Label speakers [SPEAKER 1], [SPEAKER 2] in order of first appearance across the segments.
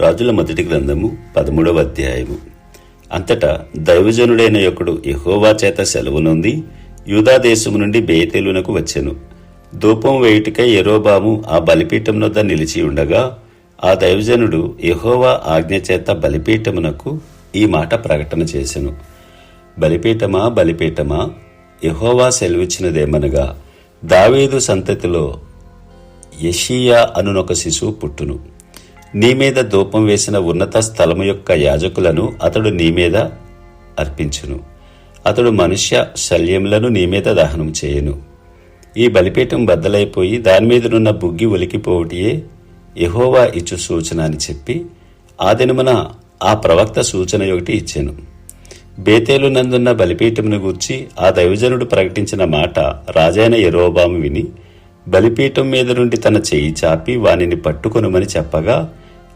[SPEAKER 1] రాజుల మొదటి గ్రంథము పదమూడవ అధ్యాయము. అంతటా దైవజనుడైన యొక్కడు యహోవా చేత సెలవునుంది యూదాదేశము నుండి బేతేలునకు వచ్చెను. ధూపం వేయుటికై ఎరోబాము ఆ బలిపీఠం వద్ద నిలిచి ఉండగా ఆ దైవజనుడు యహోవా ఆజ్ఞ చేత బలిపీఠమునకు ఈ మాట ప్రకటన చేసెను. బలిపీఠమా బలిపీఠమా? యహోవా సెలవిచ్చినదేమనగా దావీదు సంతతిలో యషియా అనునొక శిశువు పుట్టును. నీ మీద ధూపం వేసిన ఉన్నత స్థలము యొక్క యాజకులను అతడు నీ మీద అర్పించును. అతడు మనుష్య శల్యములను నీ మీద దహనం చేయును. ఈ బలిపీఠం బద్దలైపోయి దాని మీదనున్న బుగ్గి ఒలికిపోవటియే ఎహోవా ఇచ్చు సూచన అని చెప్పి ఆ దినమున ఆ ప్రవక్త సూచన ఒకటి ఇచ్చాను. బేతేలు నందున్న బలిపీఠమును గూర్చి ఆ దైవజనుడు ప్రకటించిన మాట రాజైన ఎరోబాము విని బలిపీఠం మీద నుండి తన చెయ్యి చాపి వానిని పట్టుకొనుమని చెప్పగా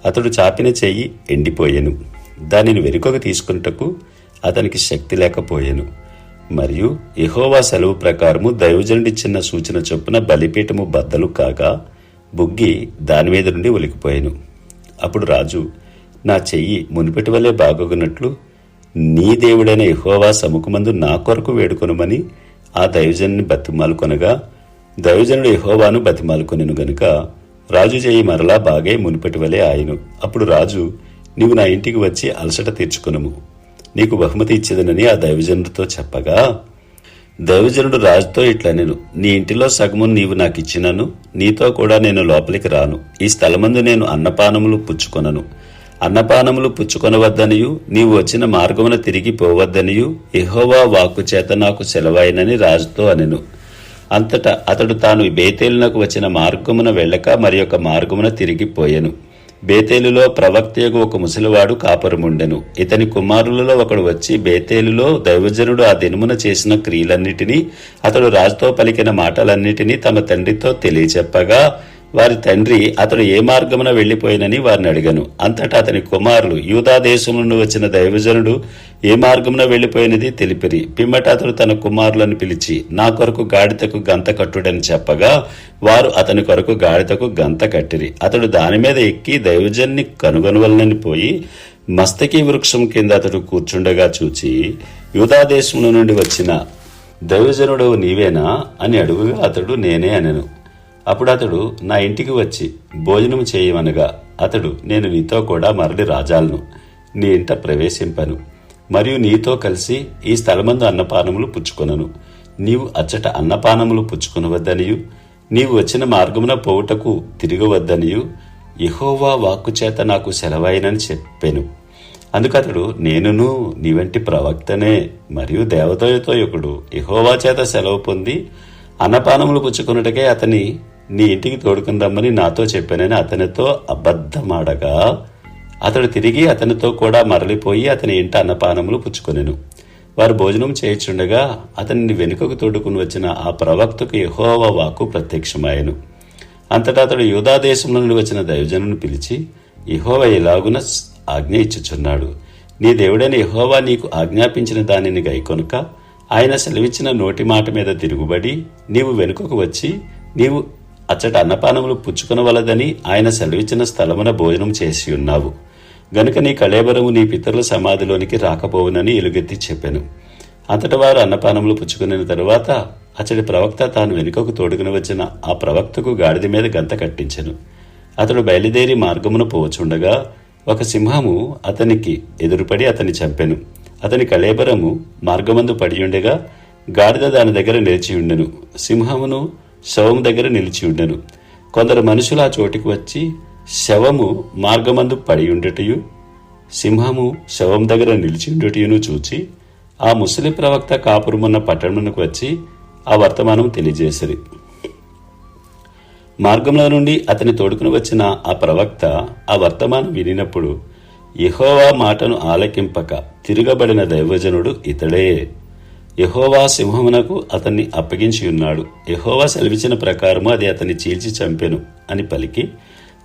[SPEAKER 1] అతడు చాపిన చెయ్యి ఎండిపోయెను. దానిని వెనుకకు తీసుకున్నటకు అతనికి శక్తి లేకపోయెను. మరియు ఇహోవా సెలవు ప్రకారము దైవజనుడిచ్చిన సూచన చొప్పున బలిపీఠము బద్దలు కాగా బుగ్గి దాని మీద నుండి ఒలికిపోయాను. అప్పుడు రాజు నా చెయ్యి మునిపెటి వలె బాగొగినట్లు నీ దేవుడైన ఇహోవా సముఖమందు నా కొరకు వేడుకొనమని ఆ దైవజనుని బతిమాలు కొనగా దైవజనుడు యెహోవాను బతిమాలుకొనెను గనుక రాజు చేయి మరలా బాగే మునిపటి వలె ఆయను. అప్పుడు రాజు నీవు నా ఇంటికి వచ్చి అలసట తీర్చుకునుము. నీకు బహుమతి ఇచ్చేదనని ఆ దైవజనుడితో చెప్పగా దైవజనుడు రాజుతో ఇట్లా నేను నీ ఇంటిలో సగము నీవు నాకు ఇచ్చినను. నీతో కూడా నేను లోపలికి రాను. ఈ స్థలమందు నేను అన్నపానములు పుచ్చుకొనను. అన్నపానములు పుచ్చుకొనవద్దనియు. నీవు వచ్చిన మార్గమున తిరిగి పోవద్దనియు. ఎహోవా వాక్కు చేత నాకు సెలవైనని రాజుతో అనెను. అంతటా అతడు తాను బేతేలునకు వచ్చిన మార్గమున వెళ్ళక మరి యొక్క మార్గమున తిరిగిపోయెను బేతేలులో ప్రవక్తయగు ఒక ముసలివాడు కాపురముండెను. ఇతని కుమారులలో ఒకడు వచ్చి బేతేలులో దైవజనుడు ఆ దినమున చేసిన క్రియలన్నిటినీ అతడు రాజుతో పలికిన మాటలన్నిటినీ తమ తండ్రితో తెలియచెప్పగా వారి తండ్రి అతడు ఏ మార్గమున వెళ్ళిపోయినని వారిని అడిగను. అంతటా అతని కుమారులు యూదాదేశం నుండి వచ్చిన దైవజనుడు ఏ మార్గమున వెళ్ళిపోయినది తెలిపిరి. పిమ్మట అతడు తన కుమారులను పిలిచి నా కొరకు గాడితకు గంత కట్టుడని చెప్పగా వారు అతని కొరకు గాడితకు గంత కట్టిరి. అతడు దాని మీద ఎక్కి దైవజన్ని కనుగొనవలనని పోయి మస్తకి వృక్షం కింద అతడు కూర్చుండగా చూచి యూదాదేశముల నుండి వచ్చిన దైవజనుడు నీవేనా అని అడుగుగా అతడు నేనే అనను. అప్పుడు అతడు నా ఇంటికి వచ్చి భోజనం చేయమనగా అతడు నేను నీతో కూడా మరలి రాజాలను నీ ఇంట ప్రవేశింపను. మరియు నీతో కలిసి ఈ స్థలమందు అన్నపానములు పుచ్చుకొనను. నీవు అచ్చట అన్నపానములు పుచ్చుకొనవద్దనియు. నీవు వచ్చిన మార్గమున పోవుటకు తిరగవద్దనియు. ఇహోవా వాక్కు చేత నాకు సెలవైనని చెప్పాను. అందుకతడు నేనును నీ వంటి ప్రవక్తనే మరియు దేవతలతో ఒకడు ఇహోవా చేత సెలవు పొంది అన్నపానములు పుచ్చుకున్నటకే అతని నీ ఇంటికి తోడుకుని రమ్మని నాతో చెప్పానని అతనితో అబద్ధమాడగా అతడు తిరిగి అతనితో కూడా మరలిపోయి అతని ఇంట అన్నపానములు పుచ్చుకొనెను. వారు భోజనం చేయుచుండగా అతనిని వెనుకకు తోడుకుని వచ్చిన ఆ ప్రవక్తకు యహోవ వాక్కు ప్రత్యక్షమాయను. అంతటా అతడు యూదా నుండి వచ్చిన దైవజనుని పిలిచి యెహోవా ఇలాగున ఆజ్ఞ ఇచ్చుచున్నాడు? నీ దేవుడైన ఇహోవా నీకు ఆజ్ఞాపించిన దానిని గైకొనుక ఆయన సెలవిచ్చిన నోటి మాట మీద తిరుగుబడి నీవు వెనుకకు వచ్చి నీవు అచ్చట అన్నపానములు పుచ్చుకొనవలదని ఆయన సెలవిచ్చిన స్థలమున భోజనం చేసి ఉన్నావు గనుక నీ కళేబరము నీ పితరుల సమాధిలోనికి రాకపోవునని ఎలుగెత్తి చెప్పాను. అంతట వారు అన్నపానములు పుచ్చుకున్న తరువాత అతడి ప్రవక్త తాను వెనుకకు తోడుకుని వచ్చిన ఆ ప్రవక్తకు గాడిద మీద గంత కట్టించెను. అతడు బయలుదేరి మార్గమున పోవచుండగా ఒక సింహము అతనికి ఎదురుపడి అతన్ని చంపెను. అతని కళేబరము మార్గమందు పడియుండగా గాడిద దాని దగ్గర నిలిచియుండెను. సింహమును శవం దగ్గర నిలిచి ఉండెను. కొందరు మనుషులు ఆ చోటికి వచ్చి శవము మార్గమందు పడి ఉండటయు? సింహము శవం దగ్గర నిలిచి ఉండటయును చూచి ఆ ముసలి ప్రవక్త కాపురమున్న పట్టణమునకు వచ్చి ఆ వర్తమానం తెలియజేసిరి. మార్గంలో నుండి అతని తోడుకుని వచ్చిన ఆ ప్రవక్త ఆ వర్తమానం వినినప్పుడు యెహోవా మాటను ఆలకింపక తిరగబడిన దైవజనుడు ఇతడే. యహోవా సింహమునకు అతన్ని అప్పగించి ఉన్నాడు. యహోవా సెలవిచ్చిన ప్రకారము అది అతన్ని చీల్చి చంపెను అని పలికి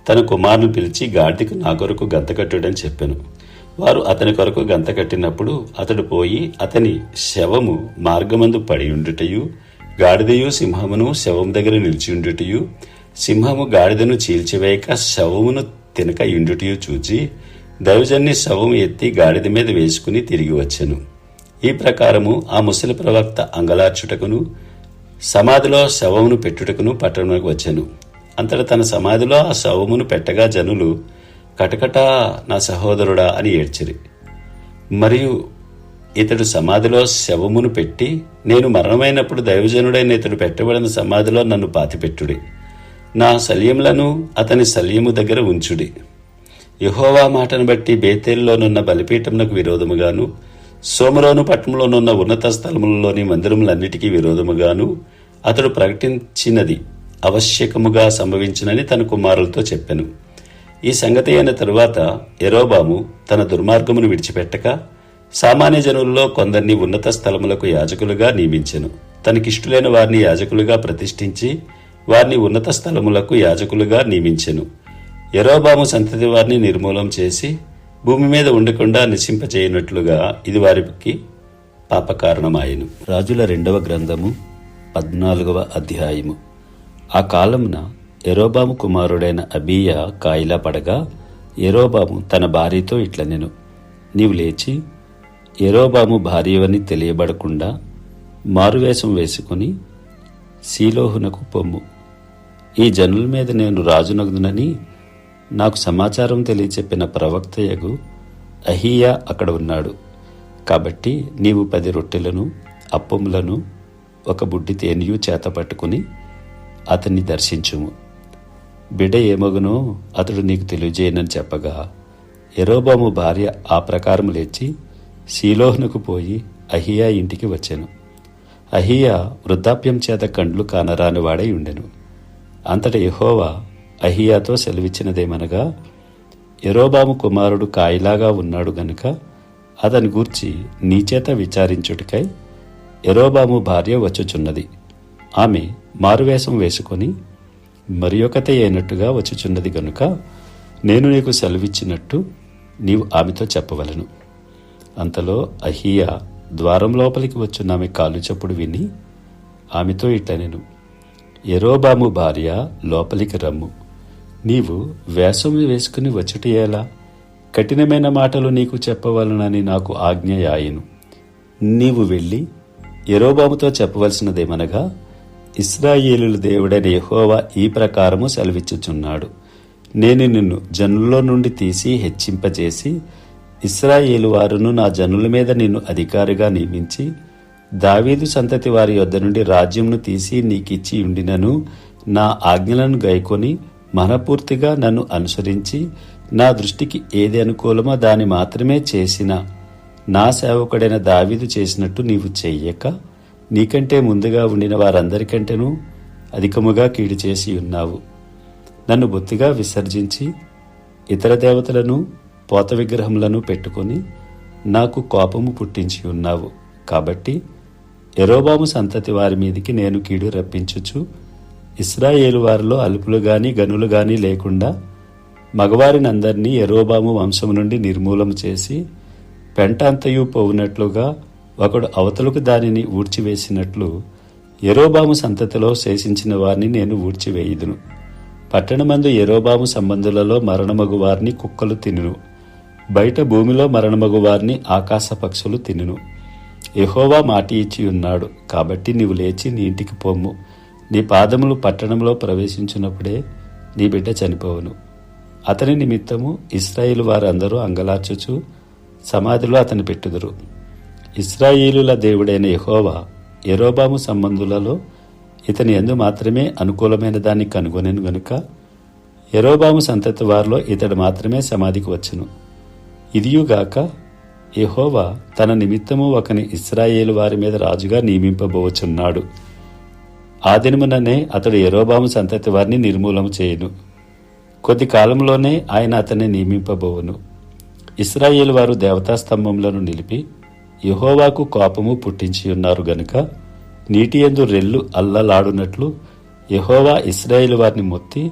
[SPEAKER 1] తన కుమారును పిలిచి గాడిదకు నా కొరకు గంతకట్టుడని చెప్పాను. వారు అతని కొరకు గంత కట్టినప్పుడు అతడు పోయి అతని శవము మార్గమందు పడి ఉండుటయు గాడిదయు సింహమును శవం దగ్గర నిలిచి ఉండుటయు సింహము గాడిదను చీల్చివేయక శవమును తినక ఇండుటయు చూచి దైవజన్ని శవము ఎత్తి గాడిద మీద వేసుకుని తిరిగి వచ్చాను. ఈ ప్రకారము ఆ ముసలి ప్రవక్త అంగలార్చుటకును సమాధిలో శవమును పెట్టుటకును పట్టణంలోకి వచ్చాను. అంతట తన సమాధిలో ఆ శవమును పెట్టగా జనులు కటకటా నా సహోదరుడా అని ఏడ్చిరి. మరియు ఇతడు సమాధిలో శవమును పెట్టి నేను మరణమైనప్పుడు దైవజనుడైన ఇతడు పెట్టబడిన సమాధిలో నన్ను పాతిపెట్టుడి. నా శల్యములను అతని శల్యము దగ్గర ఉంచుడి. యహోవా మాటను బట్టి బేతేల్లోనున్న బలిపీఠమునకు విరోధముగాను సోమరోను పట్టణంలోనున్న ఉన్నత స్థలములలోని మందిరములన్నిటికీ విరోధముగాను అతడు ప్రకటించినది అవశ్యకముగా సంభవించినని తన కుమారులతో చెప్పాను. ఈ సంగతి అయిన తరువాత ఎరోబాము తన దుర్మార్గమును విడిచిపెట్టక సామాన్య జనుల్లో కొందరిని ఉన్నత స్థలములకు యాజకులుగా నియమించెను. తనకిష్టులైన వారిని యాజకులుగా ప్రతిష్ఠించి వారిని ఉన్నత స్థలములకు యాజకులుగా నియమించెను. ఎరోబాము సంతతి వారిని నిర్మూలం చేసి భూమి మీద ఉండకుండా నశింపచేయనట్లుగా ఇది వారికి పాపకారణమాయను. రాజుల రెండవ గ్రంథము పద్నాలుగవ అధ్యాయము. ఆ కాలమున ఎరోబాము కుమారుడైన అబీయ కాయిలా పడగా ఎరోబాము తన భార్యతో ఇట్ల నేను నీవు లేచి ఎరోబాము భార్యవని తెలియబడకుండా మారువేషం వేసుకుని శీలోహునకు పొమ్ము. ఈ జనుల మీద నేను రాజునగునని నాకు సమాచారం తెలియచెప్పిన ప్రవక్తయగు అహియా అక్కడ ఉన్నాడు. కాబట్టి నీవు పది రొట్టెలను అప్పములను ఒక బుడ్డి తేనియు చేత పట్టుకుని అతన్ని దర్శించుము. బిడ్డ ఏమగునో అతడు నీకు తెలియజేయనని చెప్పగా ఎరోబాము భార్య ఆ ప్రకారం లేచి శీలోహ్నుకు పోయి అహియా ఇంటికి వచ్చాను. అహియా వృద్ధాప్యం చేత కండ్లు కానరాని వాడై ఉండెను. అంతట యహోవా అహియాతో సెలవిచ్చినదేమనగా ఎరోబాము కుమారుడు కాయిలాగా ఉన్నాడు గనుక అతని గూర్చి నీచేత విచారించుటకై ఎరోబాము భార్య వచ్చుచున్నది. ఆమె మారువేషం వేసుకొని మరి ఒకతే అయినట్టుగా వచ్చుచున్నది గనుక నేను నీకు సెలవిచ్చినట్టు నీవు ఆమెతో చెప్పవలను. అంతలో అహియా ద్వారం లోపలికి వచ్చున్న ఆమె కాలు చప్పుడు విని ఆమెతో ఇట్లా నేను ఎరోబాము భార్య లోపలికి రమ్ము. నీవు వేషం వేసుకుని వచ్చుట ఎలా? కఠినమైన మాటలు నీకు చెప్పవలనని నాకు ఆజ్ఞ యాయను. నీవు వెళ్ళి ఎరోబాముతో చెప్పవలసినదేమనగా ఇస్రాయేలుల దేవుడైన యహోవా ఈ ప్రకారము సెలవిచ్చుచున్నాడు. నేను నిన్ను జనుల్లో నుండి తీసి హెచ్చింపజేసి ఇస్రాయేలు వారును నా జనుల మీద నిన్ను అధికారిగా నియమించి దావీదు సంతతి వారి యొద్ద నుండి రాజ్యంను తీసి నీకిచ్చి ఉండినను నా ఆజ్ఞలను గైకొని మనపూర్తిగా నన్ను అనుసరించి నా దృష్టికి ఏది అనుకూలమో దాని మాత్రమే చేసిన నా సేవకుడైన దావీదు చేసినట్టు నీవు చెయ్యక నీకంటే ముందుగా ఉండిన వారందరికంటేనూ అధికముగా కీడు చేసి ఉన్నావు. నన్ను బొత్తిగా విసర్జించి ఇతర దేవతలను పోత విగ్రహములను పెట్టుకొని నాకు కోపము పుట్టించి ఉన్నావు. కాబట్టి ఎరోబాము సంతతి వారి మీదికి నేను కీడు రప్పించుచు ఇస్రాయేలు వారిలో అలుపులు గాని గనులు గాని లేకుండా మగవారినందరినీ ఎరోబాము వంశము నుండి నిర్మూలం చేసి పెంట అంతయు పోవునట్లుగా ఒకడు అవతలకు దానిని ఊడ్చివేసినట్లు ఎరోబాము సంతతిలో శేషించిన వారిని నేను ఊడ్చివేయుదును. పట్టణమందు ఎరోబాము సంబంధులలో మరణమగు వారిని కుక్కలు తినును. బయట భూమిలో మరణమగు వారిని ఆకాశ పక్షులు తినును. ఎహోవా మాట ఇచ్చి ఉన్నాడు కాబట్టి నీవు లేచి నీ ఇంటికి పొమ్ము నీ పాదములు పట్టణంలో ప్రవేశించినప్పుడే నీ బిడ్డ చనిపోవును. అతని నిమిత్తము ఇస్రాయిలు వారందరూ అంగలార్చుచు సమాధిలో అతని పెట్టుదురు. ఇస్రాయిలుల దేవుడైన యహోవా ఎరోబాము సంబంధులలో ఇతని ఎందు మాత్రమే అనుకూలమైన దాన్ని కనుగొనేను గనుక ఎరోబాము సంతతి వారిలో ఇతడు మాత్రమే సమాధికి వచ్చును. ఇదియుగాక యహోవా తన నిమిత్తము ఒకని ఇస్రాయేలు వారి మీద రాజుగా నియమింపబోచున్నాడు. ఆ దినముననే అతడు ఎరోబాము సంతతి వారిని నిర్మూలన చేయును. కొద్ది కాలంలోనే ఆయన అతన్ని నియమింపబోవును. ఇస్రాయేల్ వారు దేవతాస్తంభములను నిలిపి యహోవాకు కోపము పుట్టించి ఉన్నారు గనుక నీటి ఎందు రెల్లు అల్లలాడునట్లు యహోవా ఇస్రాయేల్ వారిని మొత్తి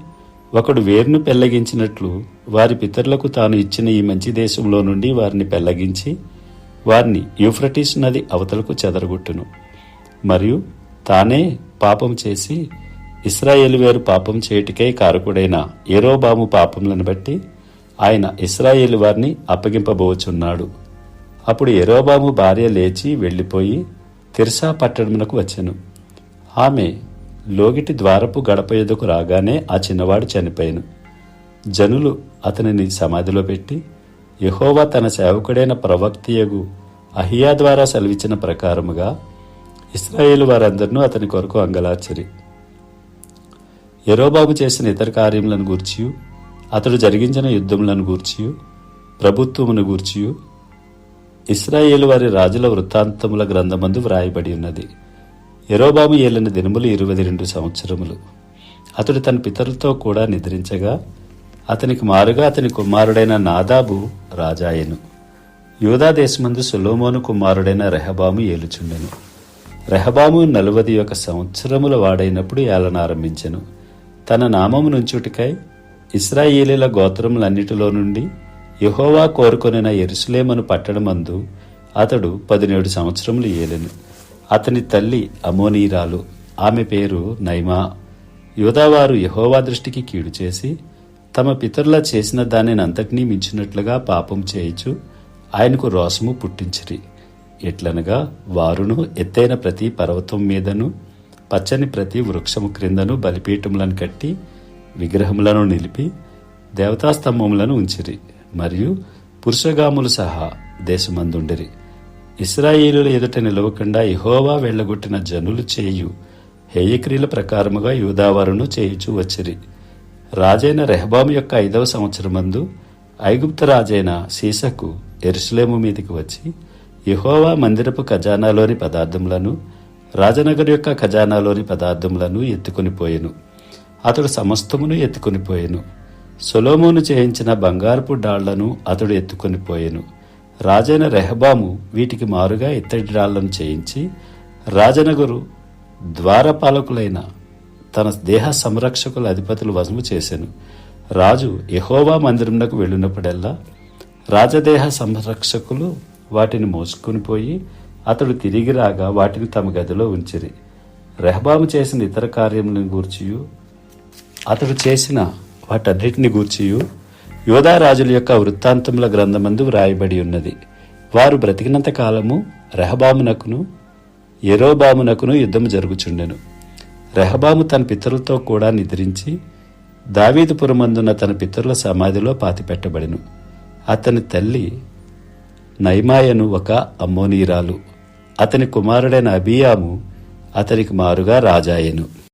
[SPEAKER 1] ఒకడు వేరును పెళ్ళగించినట్లు వారి పితరులకు తాను ఇచ్చిన ఈ మంచి దేశంలో నుండి వారిని పెళ్ళగించి వారిని యూఫ్రటీస్ నది అవతలకు చెదరగొట్టును. మరియు తానే పాపం చేసి ఇస్రాయేలు వేరు పాపం చేయుటికై కారకుడైన ఎరోబాము పాపములను బట్టి ఆయన ఇస్రాయేలు వారిని అప్పగింపబోచున్నాడు. అప్పుడు ఎరోబాము భార్య లేచి వెళ్ళిపోయి తిర్సా పట్టణమునకు వచ్చెను. ఆమె లోగిటి ద్వారపు గడప ఎదుకు రాగానే ఆ చిన్నవాడు చనిపోయాను. జనులు అతనిని సమాధిలో పెట్టి యహోవా తన సేవకుడైన ప్రవక్తియగు అహియా ద్వారా సెలవిచ్చిన ప్రకారముగా ఇస్రాయేలు వారందరినూ అతని కొరకు అంగలార్చరి. ఎరోబాబు చేసిన ఇతర కార్యములను గూర్చియు అతడు జరిగించిన యుద్ధములను గూర్చియు ప్రభుత్వమును గూర్చియు ఇస్రాయేలు వారి రాజుల వృత్తాంతముల గ్రంథమందు వ్రాయబడి ఉన్నది. ఎరోబాబు ఏలిన దినములు ఇరవై రెండు సంవత్సరములు. అతడు తన పితరులతో కూడా నిద్రించగా అతనికి మారుగా అతని కుమారుడైన నాదాబు రాజాయెను. యూదాదేశమందు సులోమోను కుమారుడైన రెహబాము ఏలుచుండెను. రెహబాము నలువది ఒక సంవత్సరముల వాడైనప్పుడు ఏలనారంభించెను తన నామము నుంచుటికై ఇస్రాయేలీల గోత్రములన్నిటిలో నుండి యహోవా కోరుకొనిన ఎరుసలేమను పట్టడమందు అతడు పదినేడు సంవత్సరములు ఏలెను. అతని తల్లి అమోనీరాలు ఆమె పేరు నైమా. యోధావారు యహోవా దృష్టికి కీడు చేసి తమ పితరుల చేసిన దానిని అంతటినీ మించినట్లుగా పాపం చేయించు ఆయనకు రోసము పుట్టించిరి. ఎట్లనగా వారును ఎత్తైన ప్రతి పర్వతం మీదను పచ్చని ప్రతి వృక్షము క్రిందను బలిపీఠములను కట్టి విగ్రహములను నిలిపి దేవతాస్తంభములను ఉంచిరి. మరియు పురుషగాములు సహా దేశమందుండిరి. ఇస్రాయేలుల ఎదుట నిలవకుండా ఇహోవా వెళ్ళగొట్టిన జనులు చేయు హేయక్రియల ప్రకారముగా యూదావారును చేయుచూ వచ్చిరి. రాజైన రెహబాము యొక్క ఐదవ సంవత్సరమందు ఐగుప్త రాజైన సీసకు ఎరుసలేము మీదకి వచ్చి యహోవా మందిరపు ఖజానాలోని పదార్థములను రాజనగర్ యొక్క ఖజానాలోని పదార్థములను ఎత్తుకొని పోయెను. అతడు సమస్తమును ఎత్తుకొని పోయెను. సొలోమోను చేయించిన బంగారపు డాళ్ళను అతడు ఎత్తుకొని పోయెను. రాజైన రెహబాము వీటికి మారుగా ఇత్తడి డాళ్ళను చేయించి రాజనగరు ద్వారపాలకులైన తన దేహ సంరక్షకుల అధిపతులు వసము చేశాను రాజు యహోవా మందిరంలోకి వెళ్ళినప్పుడల్లా రాజదేహ సంరక్షకులు వాటిని మోసుకొని పోయి అతడు తిరిగి రాగా వాటిని తమ గదిలో ఉంచిరి. రెహబాము చేసిన ఇతర కార్యములను గూర్చియు. అతడు చేసిన వాటన్నిటిని గూర్చియు. యోధారాజుల యొక్క వృత్తాంతముల గ్రంథమందు వ్రాయబడి ఉన్నది. వారు బ్రతికినంత కాలము రెహబామునకును ఎరోబామునకును యుద్ధము జరుగుచుండెను. రెహబాము తన పితరులతో కూడా నిద్రించి దావీదుపురమందున్న తన పితరుల సమాధిలో పాతిపెట్టబడెను. అతని తల్లి నైమాయను ఒక అమ్మోనీరాలు. అతని కుమారుడైన అబియాము అతనికి మారుగా రాజాయెను.